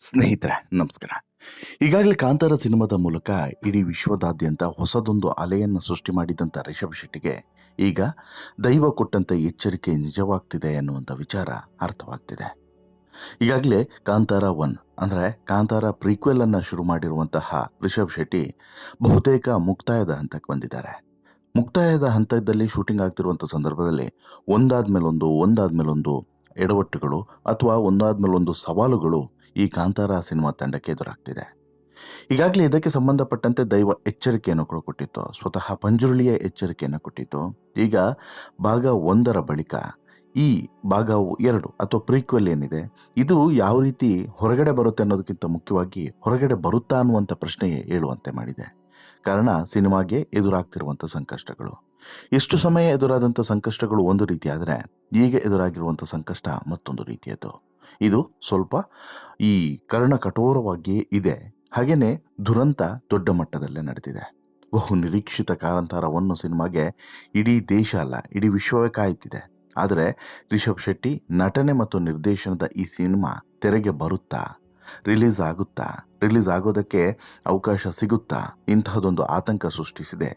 ಸ್ನೇಹಿತರೆ, ನಮಸ್ಕಾರ. ಈಗಾಗಲೇ ಕಾಂತಾರ ಸಿನಿಮಾದ ಮೂಲಕ ಇಡೀ ವಿಶ್ವದಾದ್ಯಂತ ಹೊಸದೊಂದು ಅಲೆಯನ್ನು ಸೃಷ್ಟಿ ಮಾಡಿದಂಥ ರಿಷಭ್ ಶೆಟ್ಟಿಗೆ ಈಗ ದೈವ ಕೊಟ್ಟಂಥ ಎಚ್ಚರಿಕೆ ನಿಜವಾಗ್ತಿದೆ ಎನ್ನುವಂಥ ವಿಚಾರ ಅರ್ಥವಾಗ್ತಿದೆ. ಈಗಾಗಲೇ ಕಾಂತಾರ ಒನ್ ಅಂದರೆ ಕಾಂತಾರ ಪ್ರೀಕ್ವೆಲ್ ಅನ್ನು ಶುರು ಮಾಡಿರುವಂತಹ ರಿಷಭ್ ಶೆಟ್ಟಿ ಬಹುತೇಕ ಮುಕ್ತಾಯದ ಹಂತಕ್ಕೆ ಬಂದಿದ್ದಾರೆ. ಮುಕ್ತಾಯದ ಹಂತದಲ್ಲಿ ಶೂಟಿಂಗ್ ಆಗ್ತಿರುವಂಥ ಸಂದರ್ಭದಲ್ಲಿ ಒಂದಾದ್ಮೇಲೊಂದು ಒಂದಾದ್ಮೇಲೊಂದು ಎಡವಟ್ಟುಗಳು ಅಥವಾ ಒಂದಾದ್ಮೇಲೊಂದು ಸವಾಲುಗಳು ಈ ಕಾಂತಾರ ಸಿನಿಮಾ ತಂಡಕ್ಕೆ ಎದುರಾಗ್ತಿದೆ. ಈಗಾಗಲೇ ಇದಕ್ಕೆ ಸಂಬಂಧಪಟ್ಟಂತೆ ದೈವ ಎಚ್ಚರಿಕೆಯನ್ನು ಕೂಡ ಕೊಟ್ಟಿತ್ತು. ಸ್ವತಃ ಪಂಜುರುಳಿಯ ಎಚ್ಚರಿಕೆಯನ್ನು ಕೊಟ್ಟಿತ್ತು. ಈಗ ಭಾಗ ಒಂದರ ಬಳಿಕ ಈ ಭಾಗ ಎರಡು ಅಥವಾ ಪ್ರೀಕ್ವೆಲ್ ಏನಿದೆ, ಇದು ಯಾವ ರೀತಿ ಹೊರಗಡೆ ಬರುತ್ತೆ ಅನ್ನೋದಕ್ಕಿಂತ ಮುಖ್ಯವಾಗಿ ಹೊರಗಡೆ ಬರುತ್ತಾ ಅನ್ನುವಂಥ ಪ್ರಶ್ನೆ ಹೇಳುವಂತೆ ಮಾಡಿದೆ. ಕಾರಣ ಸಿನಿಮಾಗೆ ಎದುರಾಗ್ತಿರುವಂಥ ಸಂಕಷ್ಟಗಳು. ಎಷ್ಟು ಸಮಯ ಎದುರಾದಂಥ ಸಂಕಷ್ಟಗಳು ಒಂದು ರೀತಿಯಾದರೆ, ಈಗ ಎದುರಾಗಿರುವಂಥ ಸಂಕಷ್ಟ ಮತ್ತೊಂದು ರೀತಿಯದ್ದು ಇದು ಸ್ವಲ್ಪ ಈ ಕರ್ಣ ಕಠೋರವಾಗಿಯೇ ಇದೆ. ಹಾಗೆಯೇ ದುರಂತ ದೊಡ್ಡ ಮಟ್ಟದಲ್ಲೇ ನಡೆದಿದೆ. ಬಹು ನಿರೀಕ್ಷಿತ ಕಾರಂತಾರವನ್ನು ಸಿನಿಮಾಗೆ ಇಡೀ ದೇಶ ಅಲ್ಲ, ಇಡೀ ವಿಶ್ವವೇ ಕಾಯುತ್ತಿದೆ ಆದರೆ ರಿಷಬ್ ಶೆಟ್ಟಿ ನಟನೆ ಮತ್ತು ನಿರ್ದೇಶನದ ಈ ಸಿನಿಮಾ ತೆರೆಗೆ ಬರುತ್ತಾ? ರಿಲೀಸ್ ಆಗುತ್ತಾ? ರಿಲೀಸ್ ಆಗೋದಕ್ಕೆ ಅವಕಾಶ ಸಿಗುತ್ತಾ? ಇಂತಹದೊಂದು ಆತಂಕ ಸೃಷ್ಟಿಸಿದೆ.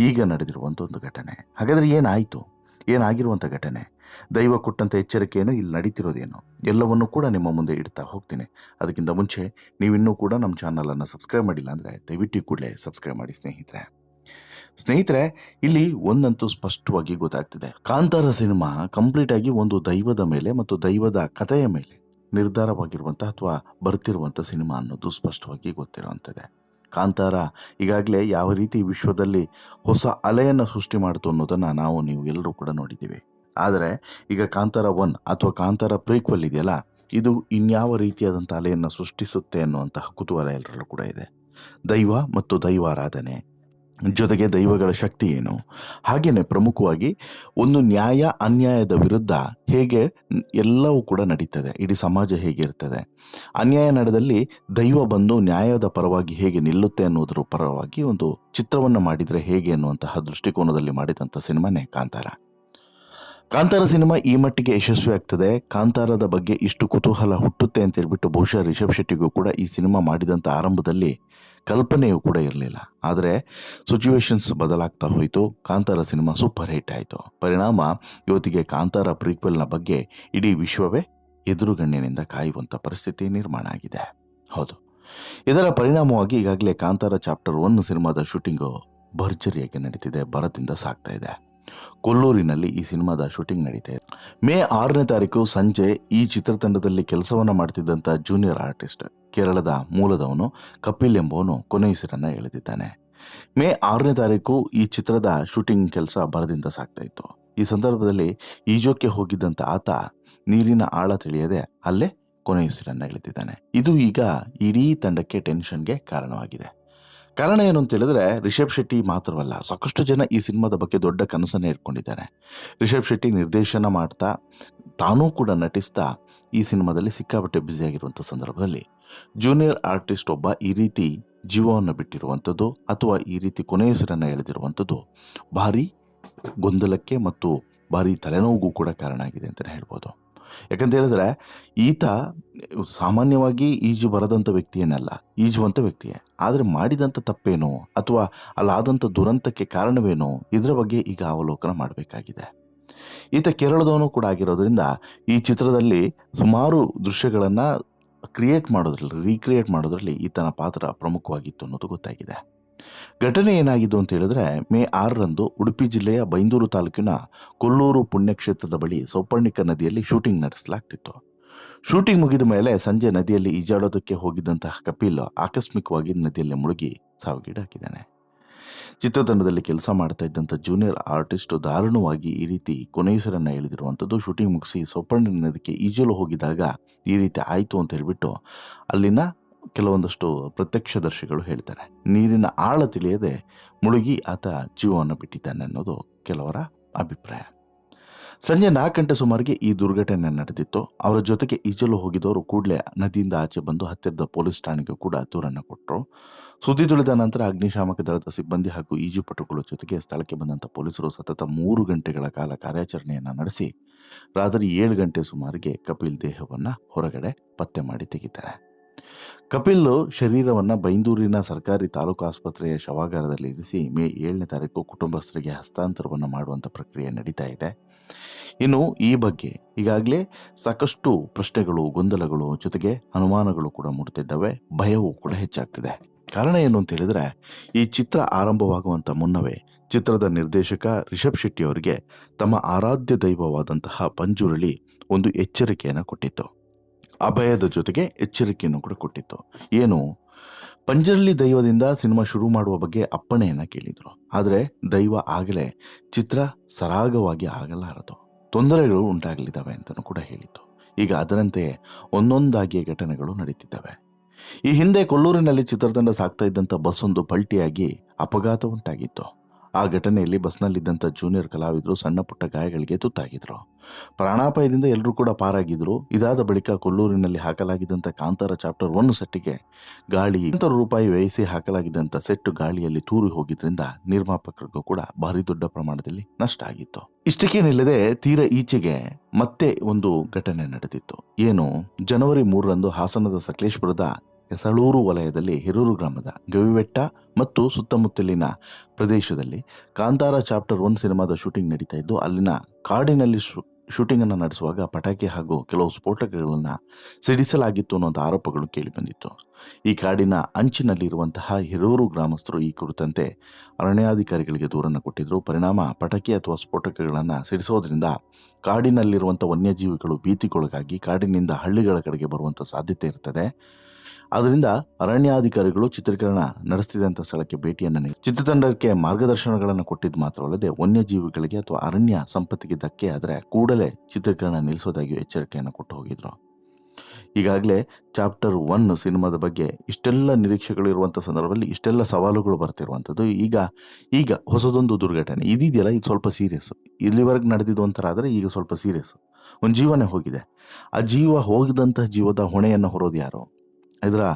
ಈಗ ನಡೆದಿರುವಂಥ ಒಂದು ಘಟನೆ. ಹಾಗಾದರೆ ಏನಾಯಿತು? ಏನಾಗಿರುವಂಥ ಘಟನೆ? ದೈವ ಕೊಟ್ಟಂಥ ಎಚ್ಚರಿಕೆಯನ್ನು ಇಲ್ಲಿ ನಡೀತಿರೋದೇನು? ಎಲ್ಲವನ್ನೂ ಕೂಡ ನಿಮ್ಮ ಮುಂದೆ ಇಡ್ತಾ ಹೋಗ್ತೀನಿ. ಅದಕ್ಕಿಂತ ಮುಂಚೆ ನೀವಿನ್ನೂ ಕೂಡ ನಮ್ಮ ಚಾನಲನ್ನು ಸಬ್ಸ್ಕ್ರೈಬ್ ಮಾಡಿಲ್ಲ ಅಂದರೆ ದಯವಿಟ್ಟು ಕೂಡಲೇ ಸಬ್ಸ್ಕ್ರೈಬ್ ಮಾಡಿ ಸ್ನೇಹಿತರೆ. ಸ್ನೇಹಿತರೆ, ಇಲ್ಲಿ ಒಂದಂತೂ ಸ್ಪಷ್ಟವಾಗಿ ಗೊತ್ತಾಗ್ತಿದೆ. ಕಾಂತಾರ ಸಿನಿಮಾ ಕಂಪ್ಲೀಟ್ ಆಗಿ ಒಂದು ದೈವದ ಮೇಲೆ ಮತ್ತು ದೈವದ ಕಥೆಯ ಮೇಲೆ ನಿರ್ಧಾರವಾಗಿರುವಂಥ ಅಥವಾ ಬರ್ತಿರುವಂಥ ಸಿನಿಮಾ ಅನ್ನೋದು ಸ್ಪಷ್ಟವಾಗಿ ಗೊತ್ತಿರುವಂಥದ್ದೇ. ಕಾಂತಾರ, ಈಗಾಗಲೇ ಯಾವ ರೀತಿ ವಿಶ್ವದಲ್ಲಿ ಹೊಸ ಅಲೆಯನ್ನು ಸೃಷ್ಟಿ ಮಾಡಿತು ಅನ್ನೋದನ್ನು ನಾವು, ನೀವು ಎಲ್ಲರೂ ಕೂಡ ನೋಡಿದ್ದೀವಿ. ಆದರೆ, ಈಗ ಕಾಂತಾರ ಒನ್ ಅಥವಾ ಕಾಂತಾರ ಪ್ರೀಕ್ವಲ್ ಇದೆಯಲ್ಲ, ಇದು ಇನ್ಯಾವ ರೀತಿಯಾದಂಥ ಅಲೆಯನ್ನು ಸೃಷ್ಟಿಸುತ್ತೆ ಅನ್ನುವಂತಹ ಕುತೂಹಲ ಎಲ್ಲರಲ್ಲೂ ಕೂಡ ಇದೆ. ದೈವ ಮತ್ತು ದೈವಾರಾಧನೆ. ಜೊತೆಗೆ ದೈವಗಳ ಶಕ್ತಿ ಏನು? ಹಾಗೆಯೇ ಪ್ರಮುಖವಾಗಿ ಒಂದು ನ್ಯಾಯ, ಅನ್ಯಾಯದ ವಿರುದ್ಧ ಹೇಗೆ ಎಲ್ಲವೂ ಕೂಡ ನಡೀತದೆ. ಇಡೀ ಸಮಾಜ ಹೇಗಿರ್ತದೆ ಅನ್ಯಾಯ ನಡೆದಲ್ಲಿ ದೈವ ಬಂದು ನ್ಯಾಯದ ಪರವಾಗಿ ಹೇಗೆ ನಿಲ್ಲುತ್ತೆ ಅನ್ನೋದ್ರ ಪರವಾಗಿ ಒಂದು ಚಿತ್ರವನ್ನು ಮಾಡಿದರೆ ಹೇಗೆ ಅನ್ನುವಂತಹ ದೃಷ್ಟಿಕೋನದಲ್ಲಿ ಮಾಡಿದಂಥ ಸಿನಿಮಾನೇ ಕಾಂತಾರ. ಕಾಂತಾರ ಸಿನಿಮಾ ಈ ಮಟ್ಟಿಗೆ ಯಶಸ್ವಿ ಆಗ್ತದೆ. ಕಾಂತಾರದ ಬಗ್ಗೆ ಇಷ್ಟು ಕುತೂಹಲ ಹುಟ್ಟುತ್ತೆ ಅಂತ ಹೇಳ್ಬಿಟ್ಟು ಬಹುಶಃ ರಿಷಬ್ ಶೆಟ್ಟಿಗೂ ಕೂಡ ಈ ಸಿನಿಮಾ ಮಾಡಿದಂಥ ಆರಂಭದಲ್ಲಿ ಕಲ್ಪನೆಯೂ ಕೂಡ ಇರಲಿಲ್ಲ. ಆದರೆ ಸಿಚುವೇಶನ್ಸ್ ಬದಲಾಗ್ತಾ ಹೋಯಿತು. ಕಾಂತಾರ ಸಿನಿಮಾ ಸೂಪರ್ ಹಿಟ್ ಆಯಿತು. ಪರಿಣಾಮ ಇವತ್ತಿಗೆ ಕಾಂತಾರ ಪ್ರೀಕ್ವೆಲ್ನ ಬಗ್ಗೆ ಇಡೀ ವಿಶ್ವವೇ ಎದುರುಗಣ್ಣಿನಿಂದ ಕಾಯುವಂಥ ಪರಿಸ್ಥಿತಿ ನಿರ್ಮಾಣ ಆಗಿದೆ. ಹೌದು. ಇದರ ಪರಿಣಾಮವಾಗಿ ಈಗಾಗಲೇ ಕಾಂತಾರ ಚಾಪ್ಟರ್ ಒನ್ ಸಿನಿಮಾದ ಶೂಟಿಂಗು ಭರ್ಜರಿಯಾಗಿ ನಡೀತಿದೆ. ಭರದಿಂದ ಸಾಗ್ತಾ ಇದೆ. ಕೊಲ್ಲೂರಿನಲ್ಲಿ ಈ ಸಿನಿಮಾದ ಶೂಟಿಂಗ್ ನಡೀತಾ ಇದೆ. ಮೇ ಆರನೇ ತಾರೀಕು ಸಂಜೆ ಈ ಚಿತ್ರತಂಡದಲ್ಲಿ ಕೆಲಸವನ್ನು ಮಾಡ್ತಿದ್ದಂಥ ಜೂನಿಯರ್ ಆರ್ಟಿಸ್ಟ್ ಕೇರಳದ ಮೂಲದವನು ಕಪಿಲ್ ಎಂಬವನು ಕೊನೆಯುಸಿರನ್ನು ಎಳೆದಿದ್ದಾನೆ. ಮೇ ಆರನೇ ತಾರೀಕು ಈ ಚಿತ್ರದ ಶೂಟಿಂಗ್ ಕೆಲಸ ಬರದಿಂದ ಸಾಗ್ತಾ ಇತ್ತು. ಈ ಸಂದರ್ಭದಲ್ಲಿ ಈಜೋಕ್ಕೆ ಹೋಗಿದ್ದಂಥ ಆತ ನೀರಿನ ಆಳ ತಿಳಿಯದೆ ಅಲ್ಲೇ ಕೊನೆಯುಸಿರನ್ನು ಎಳೆದಿದ್ದಾನೆ. ಇದು ಈಗ ಇಡೀ ತಂಡಕ್ಕೆ ಟೆನ್ಷನ್ಗೆ ಕಾರಣವಾಗಿದೆ. ಕಾರಣ ಏನು ಅಂತ ಹೇಳಿದ್ರೆ ರಿಷಬ್ ಶೆಟ್ಟಿ ಮಾತ್ರವಲ್ಲ, ಸಾಕಷ್ಟು ಜನ ಈ ಸಿನಿಮಾದ ಬಗ್ಗೆ ದೊಡ್ಡ ಕನಸನ್ನೇ ಇಟ್ಕೊಂಡಿದ್ದಾರೆ ರಿಷಬ್ ಶೆಟ್ಟಿ ನಿರ್ದೇಶನ ಮಾಡ್ತಾ, ತಾನೂ ಕೂಡ ನಟಿಸ್ತಾ ಈ ಸಿನಿಮಾದಲ್ಲಿ ಸಿಕ್ಕಾಪಟ್ಟೆ ಬ್ಯುಸಿಯಾಗಿರುವಂಥ ಸಂದರ್ಭದಲ್ಲಿ. ಜೂನಿಯರ್ ಆರ್ಟಿಸ್ಟ್ ಒಬ್ಬ ಈ ರೀತಿ ಜೀವವನ್ನು ಬಿಟ್ಟಿರುವಂಥದ್ದು ಅಥವಾ ಈ ರೀತಿ ಕೊನೆಯುಸಿರನ್ನು ಎಳೆದಿರುವಂಥದ್ದು ಭಾರೀ ಗೊಂದಲಕ್ಕೆ ಮತ್ತು ಭಾರಿ ತಲೆನೋವಿಗೂ ಕೂಡ ಕಾರಣ ಆಗಿದೆ ಅಂತಲೇ ಹೇಳ್ಬೋದು. ಯಾಕಂತ ಹೇಳಿದ್ರೆ ಈತ ಸಾಮಾನ್ಯವಾಗಿ ಈಜು ಬರದಂಥ ವ್ಯಕ್ತಿಯೇನಲ್ಲ ಈಜುವಂಥ ವ್ಯಕ್ತಿಯೇ. ಆದರೆ ಮಾಡಿದಂಥ ತಪ್ಪೇನು ಅಥವಾ ಅಲ್ಲಾದಂಥ ದುರಂತಕ್ಕೆ ಕಾರಣವೇನು? ಇದರ ಬಗ್ಗೆ ಈಗ ಅವಲೋಕನ ಮಾಡಬೇಕಾಗಿದೆ. ಈತ ಕೇರಳದವನು ಕೂಡ ಆಗಿರೋದ್ರಿಂದ ಈ ಚಿತ್ರದಲ್ಲಿ ಸುಮಾರು ದೃಶ್ಯಗಳನ್ನು ಕ್ರಿಯೇಟ್ ಮಾಡೋದ್ರಲ್ಲಿ ರೀಕ್ರಿಯೇಟ್ ಮಾಡೋದ್ರಲ್ಲಿ ಈತನ ಪಾತ್ರ ಪ್ರಮುಖವಾಗಿತ್ತು ಅನ್ನೋದು ಗೊತ್ತಾಗಿದೆ. ಘಟನೆ ಏನಾಗಿದ್ದು ಅಂತ ಹೇಳಿದ್ರೆ, ಮೇ ಆರರಂದು ಉಡುಪಿ ಜಿಲ್ಲೆಯ ಬೈಂದೂರು ತಾಲೂಕಿನ ಕೊಲ್ಲೂರು ಪುಣ್ಯಕ್ಷೇತ್ರದ ಬಳಿ ಸೌಪರ್ಣಿಕ ನದಿಯಲ್ಲಿ ಶೂಟಿಂಗ್ ನಡೆಸಲಾಗ್ತಿತ್ತು. ಶೂಟಿಂಗ್ ಮುಗಿದ ಮೇಲೆ ಸಂಜೆ ನದಿಯಲ್ಲಿ ಈಜಾಡೋದಕ್ಕೆ ಹೋಗಿದ್ದಂತಹ ಕಪಿಲ್ ಆಕಸ್ಮಿಕವಾಗಿ ನದಿಯಲ್ಲಿ ಮುಳುಗಿ ಸಾವಿಗೀಡಾಕಿದ್ದಾನೆ ಚಿತ್ರತಂಡದಲ್ಲಿ ಕೆಲಸ ಮಾಡ್ತಾ ಇದ್ದಂಥ ಜೂನಿಯರ್ ಆರ್ಟಿಸ್ಟ್ ದಾರುಣವಾಗಿ ಈ ರೀತಿ ಕೊನೆಯುಸರನ್ನು ಎಳೆದಿರುವಂಥದ್ದು ಶೂಟಿಂಗ್ ಮುಗಿಸಿ ಸೌಪರ್ಣ ನದಿಗೆ ಈಜಲು ಹೋಗಿದಾಗ ಈ ರೀತಿ ಆಯಿತು ಅಂತ ಹೇಳಿಬಿಟ್ಟು ಅಲ್ಲಿನ ಕೆಲವೊಂದಷ್ಟು ಪ್ರತ್ಯಕ್ಷದರ್ಶಿಗಳು ಹೇಳ್ತಾರೆ. ನೀರಿನ ಆಳ ತಿಳಿಯದೆ ಮುಳುಗಿ ಆತ ಜೀವವನ್ನು ಬಿಟ್ಟಿದ್ದಾನೆ ಅನ್ನೋದು ಕೆಲವರ ಅಭಿಪ್ರಾಯ. ಸಂಜೆ ನಾಲ್ಕು ಗಂಟೆ ಸುಮಾರಿಗೆ ಈ ದುರ್ಘಟನೆ ನಡೆದಿತ್ತು. ಅವರ ಜೊತೆಗೆ ಈಜಲು ಹೋಗಿದವರು ಕೂಡಲೇ ನದಿಯಿಂದ ಆಚೆ ಬಂದು ಹತ್ತಿರದ ಪೊಲೀಸ್ ಠಾಣೆಗೆ ಕೂಡ ದೂರನ್ನು ಕೊಟ್ಟರು. ಸುದ್ದಿ ತಿಳಿದ ನಂತರ ಅಗ್ನಿಶಾಮಕ ದಳದ ಸಿಬ್ಬಂದಿ ಹಾಗೂ ಈಜುಪಟುಗಳ ಜೊತೆಗೆ ಸ್ಥಳಕ್ಕೆ ಬಂದಂಥ ಪೊಲೀಸರು ಸತತ ಮೂರು ಗಂಟೆಗಳ ಕಾಲ ಕಾರ್ಯಾಚರಣೆಯನ್ನು ನಡೆಸಿ, ರಾತ್ರಿ ಏಳು ಗಂಟೆ ಸುಮಾರಿಗೆ ಕಪಿಲ್ ದೇಹವನ್ನು ಹೊರಗಡೆ ಪತ್ತೆ ಮಾಡಿ ತೆಗಿತಾರೆ. ಕಪಿಲ್ ಶರೀರವನ್ನು ಬೈಂದೂರಿನ ಸರ್ಕಾರಿ ತಾಲೂಕು ಆಸ್ಪತ್ರೆಯ ಶವಾಗಾರದಲ್ಲಿ ಇರಿಸಿ ಮೇ ಏಳನೇ ತಾರೀಕು ಕುಟುಂಬಸ್ಥರಿಗೆ ಹಸ್ತಾಂತರವನ್ನು ಮಾಡುವಂಥ ಪ್ರಕ್ರಿಯೆ ನಡೀತಾ ಇದೆ. ಇನ್ನು ಈ ಬಗ್ಗೆ ಈಗಾಗಲೇ ಸಾಕಷ್ಟು ಪ್ರಶ್ನೆಗಳು, ಗೊಂದಲಗಳು ಜೊತೆಗೆ ಅನುಮಾನಗಳು ಕೂಡ ಮೂಡ್ತಿದ್ದಾವೆ ಭಯವೂ ಕೂಡ ಹೆಚ್ಚಾಗ್ತಿದೆ. ಕಾರಣ ಏನು ಅಂತ ಹೇಳಿದರೆ, ಈ ಚಿತ್ರ ಆರಂಭವಾಗುವಂಥ ಮುನ್ನವೇ ಚಿತ್ರದ ನಿರ್ದೇಶಕ ರಿಷಬ್ ಶೆಟ್ಟಿ ಅವರಿಗೆ ತಮ್ಮ ಆರಾಧ್ಯ ದೈವವಾದಂತಹ ಪಂಜುರಳಿ ಒಂದು ಎಚ್ಚರಿಕೆಯನ್ನು ಕೊಟ್ಟಿತ್ತು. ಅಭಯದ ಜೊತೆಗೆ ಎಚ್ಚರಿಕೆಯನ್ನು ಕೂಡ ಕೊಟ್ಟಿತ್ತು. ಏನು? ಪಂಜರ್ಲಿ ದೈವದಿಂದ ಸಿನಿಮಾ ಶುರು ಮಾಡುವ ಬಗ್ಗೆ ಅಪ್ಪಣೆಯನ್ನು ಕೇಳಿದರು. ಆದರೆ ದೈವ ಆಗಲೇ ಚಿತ್ರ ಸರಾಗವಾಗಿ ಆಗಲಾರದು. ತೊಂದರೆಗಳು ಉಂಟಾಗಲಿದ್ದಾವೆ ಅಂತಲೂ ಕೂಡ ಹೇಳಿತ್ತು. ಈಗ ಅದರಂತೆಯೇ ಒಂದೊಂದಾಗಿಯೇ ಘಟನೆಗಳು ನಡೀತಿದ್ದಾವೆ. ಈ ಹಿಂದೆ ಕೊಲ್ಲೂರಿನಲ್ಲಿ ಚಿತ್ರತಂಡ ಸಾಗ್ತಾ ಇದ್ದಂಥ ಬಸ್ಸೊಂದು ಪಲ್ಟಿಯಾಗಿ ಅಪಘಾತ ಉಂಟಾಗಿತ್ತು. ಆ ಘಟನೆಯಲ್ಲಿ ಬಸ್ನಲ್ಲಿದ್ದಂಥ ಜೂನಿಯರ್ ಕಲಾವಿದರು, ಸಣ್ಣ ಪುಟ್ಟ ಗಾಯಗಳಿಗೆ ತುತ್ತಾಗಿದ್ರು. ಪ್ರಾಣಾಪಾಯದಿಂದ ಎಲ್ಲರೂ ಕೂಡ ಪಾರಾಗಿದ್ರು. ಇದಾದ ಬಳಿಕ ಕೊಲ್ಲೂರಿನಲ್ಲಿ ಹಾಕಲಾಗಿದ್ದಂಥ ಕಾಂತಾರ ಚಾಪ್ಟರ್ ಒನ್ ಸೆಟ್ಟಿಗೆ ಗಾಳಿ ರೂಪಾಯಿ ವ್ಯಯಿಸಿ ಹಾಕಲಾಗಿದ್ದಂಥ ಸೆಟ್ಟು ಗಾಳಿಯಲ್ಲಿ ತೂರಿ ಹೋಗಿದ್ರಿಂದ ನಿರ್ಮಾಪಕರಿಗೂ ಕೂಡ ಭಾರಿ ದೊಡ್ಡ ಪ್ರಮಾಣದಲ್ಲಿ ನಷ್ಟ ಆಗಿತ್ತು. ಇಷ್ಟಕ್ಕೇನಿಲ್ಲದೆ ತೀರ ಈಚೆಗೆ ಮತ್ತೆ ಒಂದು ಘಟನೆ ನಡೆದಿತ್ತು. ಏನು, ಜನವರಿ ಮೂರರಂದು ಹಾಸನದ ಸಕಲೇಶ್ಪುರದ ಎಸಳೂರು ವಲಯದಲ್ಲಿ ಹಿರೂರು ಗ್ರಾಮದ ಗವಿಬೆಟ್ಟ ಮತ್ತು ಸುತ್ತಮುತ್ತಲಿನ ಪ್ರದೇಶದಲ್ಲಿ ಕಾಂತಾರ ಚಾಪ್ಟರ್ ಒನ್ ಸಿನಿಮಾದ ಶೂಟಿಂಗ್ ನಡೀತಾ ಇದ್ದು, ಅಲ್ಲಿನ ಕಾಡಿನಲ್ಲಿ ಶೂಟಿಂಗನ್ನು ನಡೆಸುವಾಗ ಪಟಾಕಿ ಹಾಗೂ ಕೆಲವು ಸ್ಫೋಟಕಗಳನ್ನು ಸಿಡಿಸಲಾಗಿತ್ತು ಅನ್ನುವಂಥ ಆರೋಪಗಳು ಕೇಳಿಬಂದಿತ್ತು ಈ ಕಾಡಿನ ಅಂಚಿನಲ್ಲಿರುವಂತಹ ಹಿರೂರು ಗ್ರಾಮಸ್ಥರು ಈ ಕುರಿತಂತೆ ಅರಣ್ಯಾಧಿಕಾರಿಗಳಿಗೆ ದೂರನ್ನು ಕೊಟ್ಟಿದ್ದರು ಪರಿಣಾಮ ಪಟಾಕಿ ಅಥವಾ ಸ್ಫೋಟಕಗಳನ್ನು ಸಿಡಿಸೋದ್ರಿಂದ ಕಾಡಿನಲ್ಲಿರುವಂಥ ವನ್ಯಜೀವಿಗಳು ಭೀತಿಗೊಳಗಾಗಿ ಕಾಡಿನಿಂದ ಹಳ್ಳಿಗಳ ಕಡೆಗೆ ಬರುವಂಥ ಸಾಧ್ಯತೆ ಇರ್ತದೆ. ಆದ್ದರಿಂದ ಅರಣ್ಯಾಧಿಕಾರಿಗಳು ಚಿತ್ರೀಕರಣ ನಡೆಸ್ತಿದ್ದಂಥ ಸ್ಥಳಕ್ಕೆ ಭೇಟಿಯನ್ನು ನೀಡಿ ಚಿತ್ರತಂಡಕ್ಕೆ ಮಾರ್ಗದರ್ಶನಗಳನ್ನು ಕೊಟ್ಟಿದ್ದು ಮಾತ್ರವಲ್ಲದೆ ವನ್ಯಜೀವಿಗಳಿಗೆ ಅಥವಾ ಅರಣ್ಯ ಸಂಪತ್ತಿಗೆ ಧಕ್ಕೆ ಆದರೆ ಕೂಡಲೇ ಚಿತ್ರೀಕರಣ ನಿಲ್ಲಿಸೋದಾಗಿಯೂ ಎಚ್ಚರಿಕೆಯನ್ನು ಕೊಟ್ಟು ಹೋಗಿದ್ರು. ಈಗಾಗಲೇ ಚಾಪ್ಟರ್ ಒನ್ ಸಿನಿಮಾದ ಬಗ್ಗೆ ಇಷ್ಟೆಲ್ಲ ನಿರೀಕ್ಷೆಗಳು ಇರುವಂಥ ಸಂದರ್ಭದಲ್ಲಿ ಇಷ್ಟೆಲ್ಲ ಸವಾಲುಗಳು ಬರ್ತಿರುವಂಥದ್ದು. ಈಗ ಈಗ ಹೊಸದೊಂದು ದುರ್ಘಟನೆ. ಇದಿದೆಯಲ್ಲ, ಇದು ಸ್ವಲ್ಪ ಸೀರಿಯಸ್ಸು ಇಲ್ಲಿವರೆಗೆ ನಡೆದಿದ್ದು ಒಂಥರ ಆದರೆ ಈಗ ಸ್ವಲ್ಪ ಸೀರಿಯಸ್ಸು ಒಂದು ಜೀವನೇ ಹೋಗಿದೆ. ಆ ಜೀವ ಹೋಗಿದಂತಹ ಜೀವದ ಹೊಣೆಯನ್ನು ಹೊರೋದು ಯಾರು? ಇದರ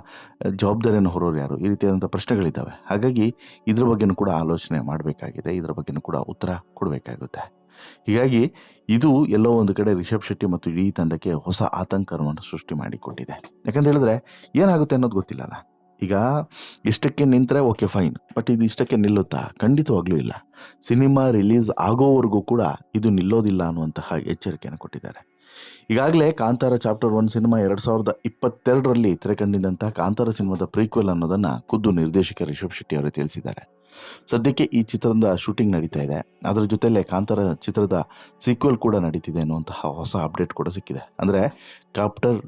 ಜವಾಬ್ದಾರಿಯನ್ನು ಹೊರೋರು ಯಾರು? ಈ ರೀತಿಯಾದಂಥ ಪ್ರಶ್ನೆಗಳಿದ್ದಾವೆ. ಹಾಗಾಗಿ ಇದ್ರ ಬಗ್ಗೆನೂ ಕೂಡ ಆಲೋಚನೆ ಮಾಡಬೇಕಾಗಿದೆ. ಇದರ ಬಗ್ಗೆನೂ ಕೂಡ ಉತ್ತರ ಕೊಡಬೇಕಾಗುತ್ತೆ. ಹೀಗಾಗಿ ಇದು ಎಲ್ಲೋ ಒಂದು ಕಡೆ ರಿಷಬ್ ಶೆಟ್ಟಿ ಮತ್ತು ಇಡೀ ತಂಡಕ್ಕೆ ಹೊಸ ಆತಂಕವನ್ನು ಸೃಷ್ಟಿ ಮಾಡಿಕೊಟ್ಟಿದೆ. ಯಾಕಂತ ಹೇಳಿದ್ರೆ ಏನಾಗುತ್ತೆ ಅನ್ನೋದು ಗೊತ್ತಿಲ್ಲಲ್ಲ. ಈಗ ಇಷ್ಟಕ್ಕೆ ನಿಂತರೆ ಓಕೆ, ಫೈನ್. ಬಟ್ ಇದು ಇಷ್ಟಕ್ಕೆ ನಿಲ್ಲುತ್ತಾ? ಖಂಡಿತವಾಗ್ಲೂ ಇಲ್ಲ. ಸಿನಿಮಾ ರಿಲೀಸ್ ಆಗೋವರೆಗೂ ಕೂಡ ಇದು ನಿಲ್ಲೋದಿಲ್ಲ ಅನ್ನುವಂತಹ ಎಚ್ಚರಿಕೆಯನ್ನು ಕೊಟ್ಟಿದ್ದಾರೆ. ಈಗಾಗಲೇ ಕಾಂತಾರ ಚಾಪ್ಟರ್ ಒನ್ ಸಿನಿಮಾ ಎರಡು ಸಾವಿರದ ಇಪ್ಪತ್ತೆರಡರಲ್ಲಿ ತೆರೆಕಂಡಿದ್ದಂಥ ಕಾಂತಾರ ಸಿನಿಮಾದ ಪ್ರೀಕ್ವೆಲ್ ಅನ್ನೋದನ್ನು ಖುದ್ದು ನಿರ್ದೇಶಕ ರಿಷಬ್ ಶೆಟ್ಟಿ ಅವರು ತಿಳಿಸಿದ್ದಾರೆ. ಸದ್ಯಕ್ಕೆ ಈ ಚಿತ್ರದ ಶೂಟಿಂಗ್ ನಡೀತಾ ಇದೆ. ಅದರ ಜೊತೆಯಲ್ಲೇ ಕಾಂತಾರ ಚಿತ್ರದ ಸೀಕ್ವೆಲ್ ಕೂಡ ನಡೀತಿದೆ ಅನ್ನುವಂತಹ ಹೊಸ ಅಪ್ಡೇಟ್ ಕೂಡ ಸಿಕ್ಕಿದೆ. ಅಂದರೆ ಚಾಪ್ಟರ್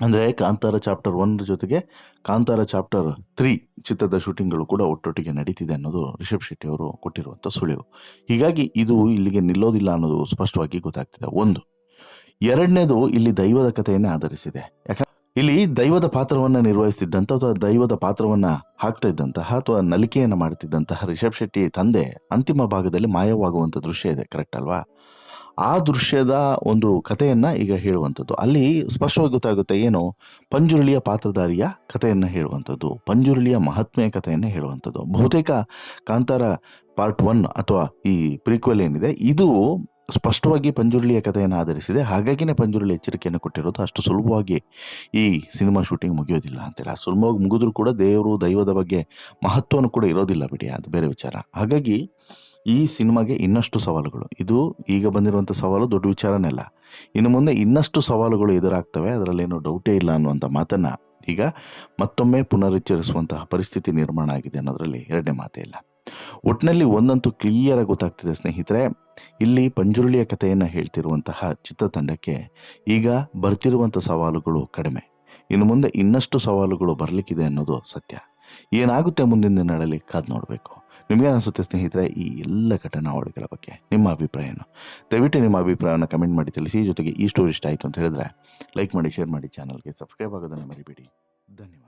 ಅಂದರೆ ಕಾಂತಾರ ಚಾಪ್ಟರ್ ಒನ್ ಜೊತೆಗೆ ಕಾಂತಾರ ಚಾಪ್ಟರ್ ತ್ರೀ ಚಿತ್ರದ ಶೂಟಿಂಗ್ಗಳು ಕೂಡ ಒಟ್ಟೊಟ್ಟಿಗೆ ನಡೀತಿದೆ ಅನ್ನೋದು ರಿಷಬ್ ಶೆಟ್ಟಿ ಅವರು ಕೊಟ್ಟಿರುವಂಥ ಸುಳಿವು. ಹೀಗಾಗಿ ಇದು ಇಲ್ಲಿಗೆ ನಿಲ್ಲೋದಿಲ್ಲ ಅನ್ನೋದು ಸ್ಪಷ್ಟವಾಗಿ ಗೊತ್ತಾಗ್ತಿದೆ. ಒಂದು, ಎರಡನೇದು ಇಲ್ಲಿ ದೈವದ ಕಥೆಯನ್ನೇ ಆಧರಿಸಿದೆ. ಯಾಕಂದ್ರೆ ಇಲ್ಲಿ ದೈವದ ಪಾತ್ರವನ್ನು ನಿರ್ವಹಿಸ್ತಿದ್ದಂಥ ಅಥವಾ ದೈವದ ಪಾತ್ರವನ್ನು ಹಾಕ್ತಾ ಇದ್ದಂತಹ ಅಥವಾ ನಲಿಕೆಯನ್ನು ಮಾಡ್ತಿದ್ದಂತಹ ರಿಷಬ್ ಶೆಟ್ಟಿ ತಂದೆ ಅಂತಿಮ ಭಾಗದಲ್ಲಿ ಮಾಯವಾಗುವಂಥ ದೃಶ್ಯ ಇದೆ ಕರೆಕ್ಟ್ ಅಲ್ವಾ? ಆ ದೃಶ್ಯದ ಒಂದು ಕಥೆಯನ್ನು ಈಗ ಹೇಳುವಂಥದ್ದು. ಅಲ್ಲಿ ಸ್ಪಷ್ಟವಾಗಿ ಗೊತ್ತಾಗುತ್ತೆ ಏನು? ಪಂಜುರುಳಿಯ ಪಾತ್ರಧಾರಿಯ ಕಥೆಯನ್ನು ಹೇಳುವಂಥದ್ದು. ಪಂಜುರುಳಿಯ ಮಹಾತ್ಮೆಯ ಕಥೆಯನ್ನು ಹೇಳುವಂಥದ್ದು. ಬಹುತೇಕ ಕಾಂತಾರ ಪಾರ್ಟ್ ಒನ್ ಅಥವಾ ಈ ಪ್ರೀಕ್ವೆಲ್ ಏನಿದೆ, ಇದು ಸ್ಪಷ್ಟವಾಗಿ ಪಂಜುರುಳಿಯ ಕಥೆಯನ್ನು ಆಧರಿಸಿದೆ. ಹಾಗಾಗಿನೇ ಪಂಜುರುಳಿ ಎಚ್ಚರಿಕೆಯನ್ನು ಕೊಟ್ಟಿರೋದು ಅಷ್ಟು ಸುಲಭವಾಗಿ ಈ ಸಿನಿಮಾ ಶೂಟಿಂಗ್ ಮುಗಿಯೋದಿಲ್ಲ ಅಂತೇಳಿ. ಆ ಸುಲಭವಾಗಿ ಮುಗಿದ್ರೂ ಕೂಡ ದೇವರು ದೈವದ ಬಗ್ಗೆ ಮಹತ್ವವನ್ನು ಕೂಡ ಇರೋದಿಲ್ಲ ಬಿಡಿ, ಅದು ಬೇರೆ ವಿಚಾರ. ಹಾಗಾಗಿ ಈ ಸಿನಿಮಾಗೆ ಇನ್ನಷ್ಟು ಸವಾಲುಗಳು. ಇದು ಈಗ ಬಂದಿರುವಂಥ ಸವಾಲು ದೊಡ್ಡ ವಿಚಾರನೇ ಅಲ್ಲ ಇನ್ನು ಮುಂದೆ ಇನ್ನಷ್ಟು ಸವಾಲುಗಳು ಎದುರಾಗ್ತವೆ. ಅದರಲ್ಲೇನು ಡೌಟೇ ಇಲ್ಲ ಅನ್ನುವಂಥ ಮಾತನ್ನು ಈಗ ಮತ್ತೊಮ್ಮೆ ಪುನರುಚ್ಚರಿಸುವಂತಹ ಪರಿಸ್ಥಿತಿ ನಿರ್ಮಾಣ ಆಗಿದೆ ಅನ್ನೋದರಲ್ಲಿ ಎರಡನೇ ಮಾತೇ ಇಲ್ಲ. ಒಟ್ಟಿನಲ್ಲಿ ಒಂದಂತೂ ಕ್ಲಿಯರಾಗಿ ಗೊತ್ತಾಗ್ತಿದೆ ಸ್ನೇಹಿತರೆ, ಇಲ್ಲಿ ಪಂಜುರುಳಿಯ ಕಥೆಯನ್ನು ಹೇಳ್ತಿರುವಂತಹ ಚಿತ್ರತಂಡಕ್ಕೆ ಈಗ ಬರ್ತಿರುವಂಥ ಸವಾಲುಗಳು ಕಡಿಮೆ. ಇನ್ನು ಮುಂದೆ ಇನ್ನಷ್ಟು ಸವಾಲುಗಳು ಬರಲಿಕ್ಕಿದೆ ಅನ್ನೋದು ಸತ್ಯ. ಏನಾಗುತ್ತೆ ಮುಂದಿನ ದಿನಗಳಲ್ಲಿ ಕಾದು ನೋಡಬೇಕು. ನಿಮಗೆ ಅನಿಸುತ್ತೆ ಸ್ನೇಹಿತರೆ, ಈ ಎಲ್ಲ ಘಟನಾವಳಿಗಳ ಬಗ್ಗೆ ನಿಮ್ಮ ಅಭಿಪ್ರಾಯ ಏನು ದಯವಿಟ್ಟು ನಿಮ್ಮ ಅಭಿಪ್ರಾಯವನ್ನು ಕಮೆಂಟ್ ಮಾಡಿ ತಿಳಿಸಿ, ಜೊತೆಗೆ ಈ ಸ್ಟೋರಿ ಇಷ್ಟ ಆಯಿತು ಅಂತ ಹೇಳಿದ್ರೆ ಲೈಕ್ ಮಾಡಿ ಶೇರ್ ಮಾಡಿ ಚಾನಲ್ಗೆ ಸಬ್ಸ್ಕ್ರೈಬ್ ಆಗೋದನ್ನು ಮರಿಬೇಡಿ. ಧನ್ಯವಾದ.